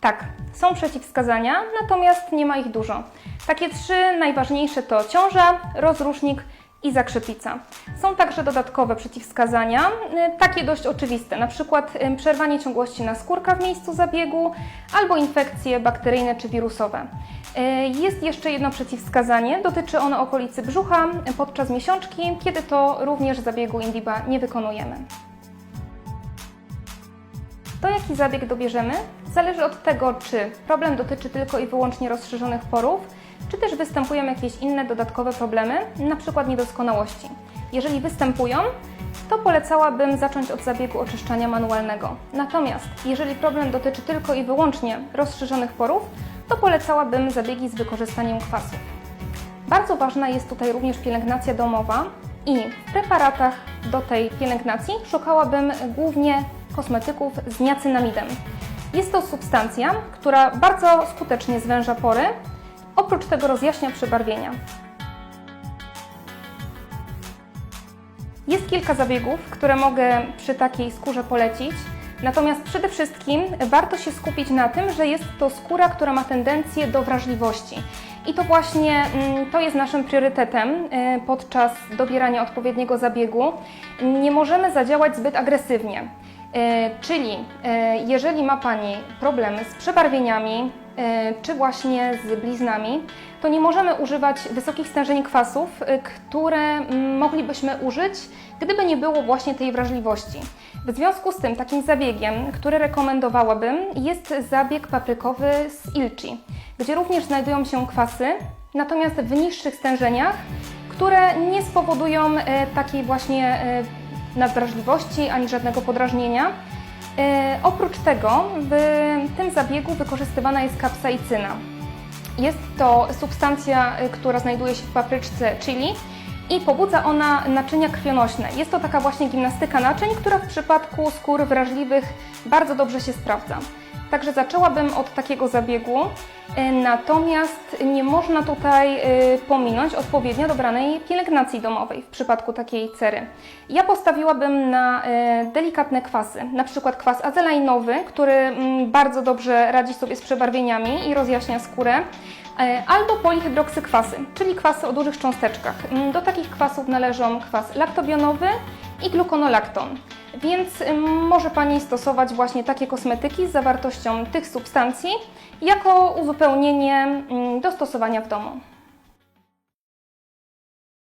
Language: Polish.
Tak, są przeciwwskazania, natomiast nie ma ich dużo. Takie trzy najważniejsze to ciąża, rozrusznik i zakrzepica. Są także dodatkowe przeciwwskazania, y, takie dość oczywiste, na przykład y, przerwanie ciągłości naskórka w miejscu zabiegu albo infekcje bakteryjne czy wirusowe. Y, Jest jeszcze jedno przeciwwskazanie, dotyczy ono okolicy brzucha podczas miesiączki, kiedy to również zabiegu Indiba nie wykonujemy. To jaki zabieg dobierzemy zależy od tego, czy problem dotyczy tylko i wyłącznie rozszerzonych porów, czy też występują jakieś inne dodatkowe problemy, np. niedoskonałości. Jeżeli występują, to polecałabym zacząć od zabiegu oczyszczania manualnego. Natomiast jeżeli problem dotyczy tylko i wyłącznie rozszerzonych porów, to polecałabym zabiegi z wykorzystaniem kwasów. Bardzo ważna jest tutaj również pielęgnacja domowa i w preparatach do tej pielęgnacji szukałabym głównie kosmetyków z niacinamidem. Jest to substancja, która bardzo skutecznie zwęża pory, oprócz tego rozjaśnia przebarwienia. Jest kilka zabiegów, które mogę przy takiej skórze polecić. Natomiast przede wszystkim warto się skupić na tym, że jest to skóra, która ma tendencję do wrażliwości. I to właśnie mm, to jest naszym priorytetem y, podczas dobierania odpowiedniego zabiegu. Nie możemy zadziałać zbyt agresywnie. Y, Czyli y, jeżeli ma Pani problemy z przebarwieniami y, czy właśnie z bliznami, to nie możemy używać wysokich stężeń kwasów, które moglibyśmy użyć, gdyby nie było właśnie tej wrażliwości. W związku z tym takim zabiegiem, który rekomendowałabym, jest zabieg paprykowy z ilchi, gdzie również znajdują się kwasy, natomiast w niższych stężeniach, które nie spowodują e, takiej właśnie e, nadwrażliwości ani żadnego podrażnienia. E, oprócz tego w tym zabiegu wykorzystywana jest kapsaicyna. Jest to substancja, y, która znajduje się w papryczce chili i pobudza ona naczynia krwionośne. Jest to taka właśnie gimnastyka naczyń, która w przypadku skór wrażliwych bardzo dobrze się sprawdza. Także zaczęłabym od takiego zabiegu, y, natomiast nie można tutaj y, pominąć odpowiednio dobranej pielęgnacji domowej w przypadku takiej cery. Ja postawiłabym na y, delikatne kwasy, na przykład kwas azelainowy, który mm, bardzo dobrze radzi sobie z przebarwieniami i rozjaśnia skórę, e, albo polihydroksykwasy, czyli kwasy o dużych cząsteczkach. Mm, Do takich kwasów należą kwas laktobionowy i gluconolakton. Więc ym, może Pani stosować właśnie takie kosmetyki z zawartością tych substancji jako uzupełnienie mm, do stosowania w domu.